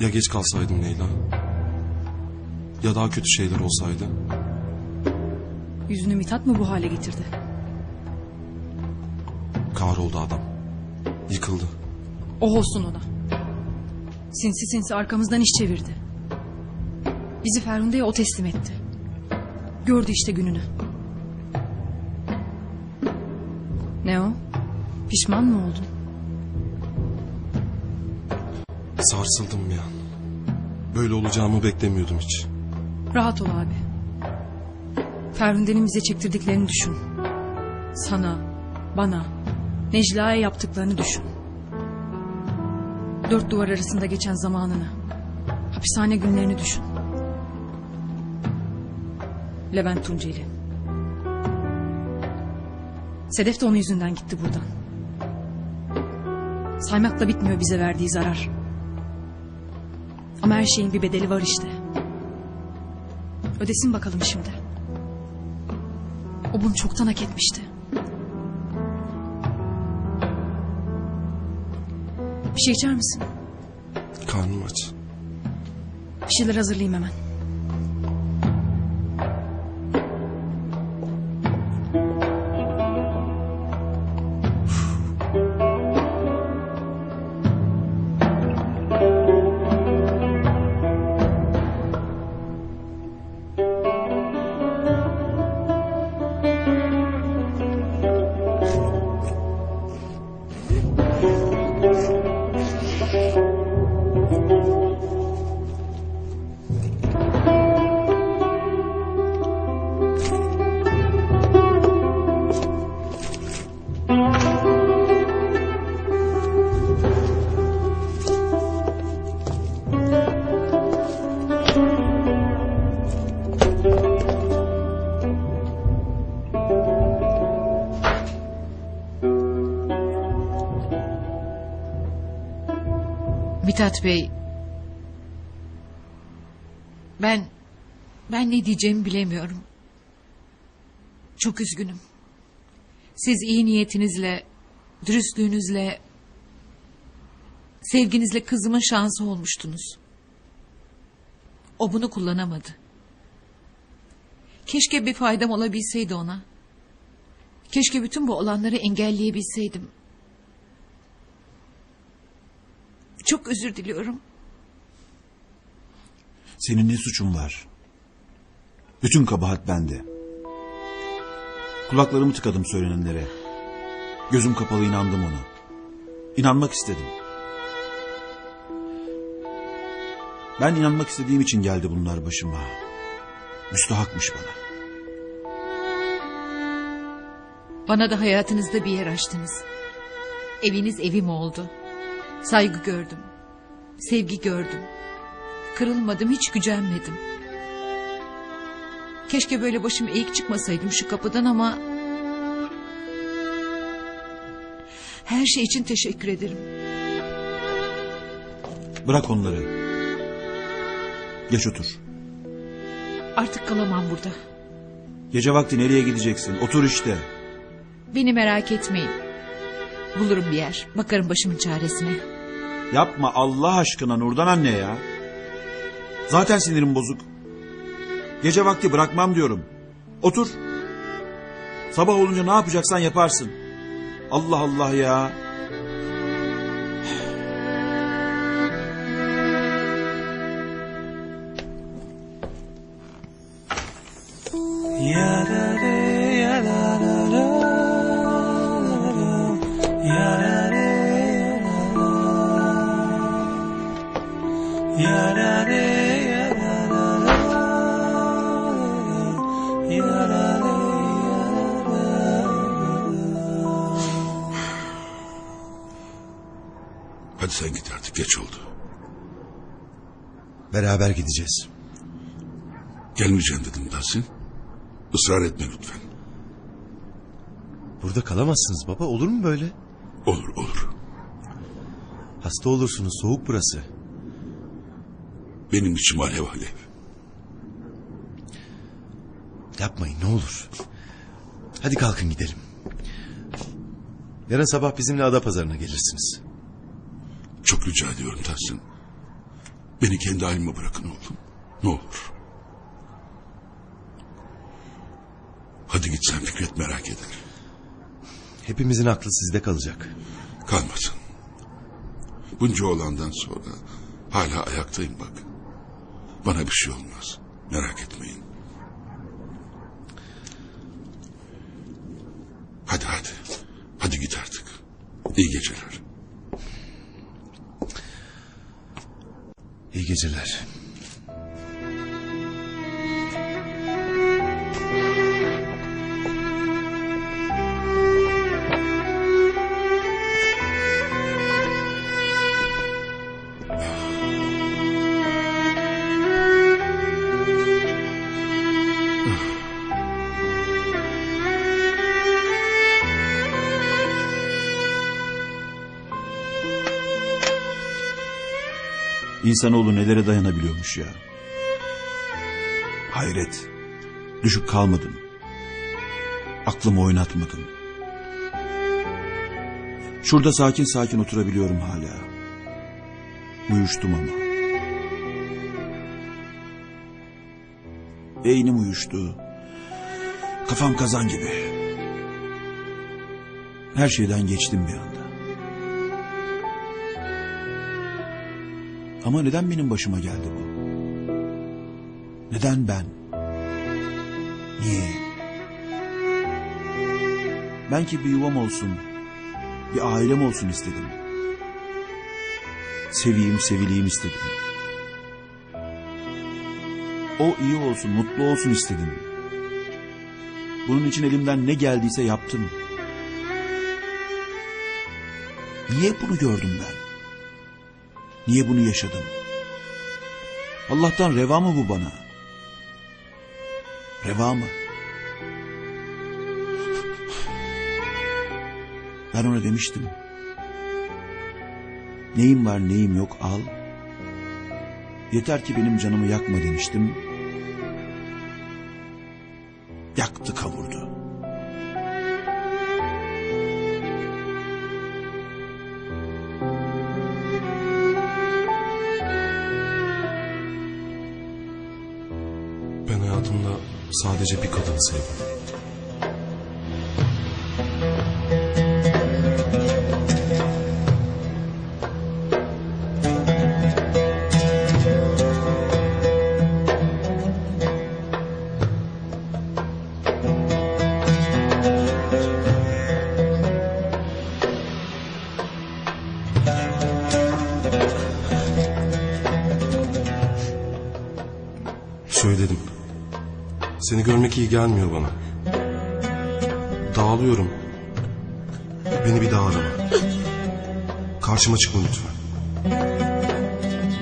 Ya geç kalsaydım Leyla? Ya daha kötü şeyler olsaydı? Yüzünü Mithat mı bu hale getirdi? Kahroldu adam. Yıkıldı. Oh olsun ona. Sinsi sinsi arkamızdan iş çevirdi. Bizi Ferhunde'ye o teslim etti. Gördü işte gününü. Ne o? Pişman mı oldun? Sarsıldım bir an. Böyle olacağımı beklemiyordum hiç. Rahat ol abi. Ferhunde'nin bize çektirdiklerini düşün. Sana, bana, Necla'ya yaptıklarını düşün. Dört duvar arasında geçen zamanını, hapishane günlerini düşün. Levent Tunceli. Sedef de onun yüzünden gitti buradan. Saymakla bitmiyor bize verdiği zarar. Ama her şeyin bir bedeli var işte. Ödesin bakalım şimdi. O bunu çoktan hak etmişti. Bir şey içer misin? Karnım aç. Bir şeyler hazırlayayım hemen. Mithat Bey. Ben ben ne diyeceğimi bilemiyorum. Çok üzgünüm. Siz iyi niyetinizle, dürüstlüğünüzle, sevginizle kızımın şansı olmuştunuz. O bunu kullanamadı. Keşke bir faydam olabilseydi ona. Keşke bütün bu olanları engelleyebilseydim. Çok özür diliyorum. Senin ne suçun var? Bütün kabahat bende. Kulaklarımı tıkadım söylenenlere. Gözüm kapalı inandım ona. İnanmak istedim. Ben inanmak istediğim için geldi bunlar başıma. Müstahakmış bana. Bana da hayatınızda bir yer açtınız. Eviniz evim oldu. Saygı gördüm. Sevgi gördüm. Kırılmadım, hiç gücenmedim. Keşke böyle başım eğik çıkmasaydım şu kapıdan ama... Her şey için teşekkür ederim. Bırak onları. Geç otur. Artık kalamam burada. Gece vakti nereye gideceksin? Otur işte. Beni merak etmeyin. Bulurum bir yer. Bakarım başımın çaresine. Yapma Allah aşkına Nurdan anne ya. Zaten sinirim bozuk. Gece vakti bırakmam diyorum. Otur. Sabah olunca ne yapacaksan yaparsın. Allah Allah ya. Artık geç oldu. Beraber gideceğiz. Gelmeyeceğim dedim Tahsin. Israr etme lütfen. Burada kalamazsınız baba olur mu böyle? Olur olur. Hasta olursunuz soğuk burası. Benim içim alev alev. Yapmayın ne olur. Hadi kalkın gidelim. Yarın sabah bizimle Adapazarı'na gelirsiniz. Çok rica ediyorum Tahsin. Beni kendi halime bırakın oğlum. Ne olur. Hadi git sen Fikret merak eder. Hepimizin aklı sizde kalacak. Kalmasın. Bunca olandan sonra hala ayaktayım bak. Bana bir şey olmaz. Merak etmeyin. Hadi hadi. Hadi git artık. İyi geceler. İyi geceler. İnsanoğlu nelere dayanabiliyormuş ya. Hayret. Düşüp kalmadım. Aklımı oynatmadım. Şurada sakin sakin oturabiliyorum hala. Uyuştum ama. Beynim uyuştu. Kafam kazan gibi. Her şeyden geçtim bir anda. Ama neden benim başıma geldi bu? Neden ben? Niye? Ben ki bir yuvam olsun, bir ailem olsun istedim. Seveyim, sevileyim istedim. O iyi olsun, mutlu olsun istedim. Bunun için elimden ne geldiyse yaptım. Niye bunu gördüm ben? Niye bunu yaşadım? Allah'tan reva mı bu bana? Reva mı? Ben ona demiştim. Neyim var neyim yok al. Yeter ki benim canımı yakma demiştim. Yaktı sadece bir kadını sevdim. Söyledim. Seni görmek iyi gelmiyor bana. Dağılıyorum. Beni bir daha arama. Karşıma çıkma lütfen.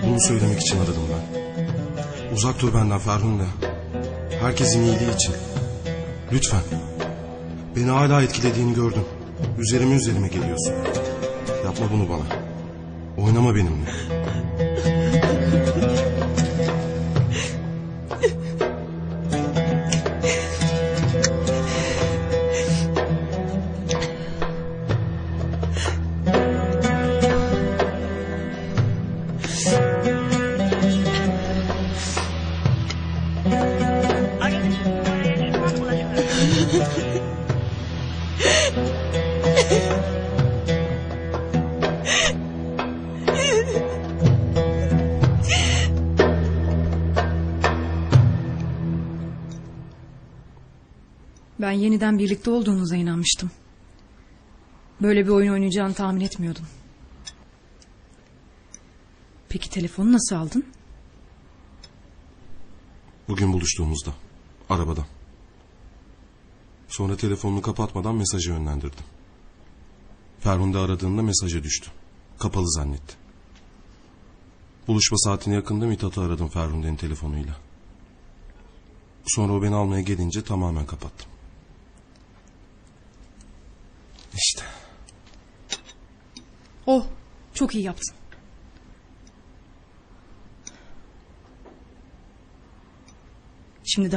Bunu söylemek için aradım ben. Uzak dur benden Ferhunde. Herkesin iyiliği için. Lütfen. Beni hala etkilediğini gördüm. Üzerime üzerime geliyorsun. Yapma bunu bana. Oynama benimle. Ben yeniden birlikte olduğunuza inanmıştım. Böyle bir oyun oynayacağını tahmin etmiyordum. Peki telefonu nasıl aldın? Bugün buluştuğumuzda. Arabada. Sonra telefonunu kapatmadan mesajı yönlendirdim. Ferhunde aradığında mesaja düştü. Kapalı zannetti. Buluşma saatine yakında Mithat'ı aradım Ferhunde'nin telefonuyla. Sonra o beni almaya gelince tamamen kapattım. İşte. Oh, çok iyi yaptın. Şimdi daha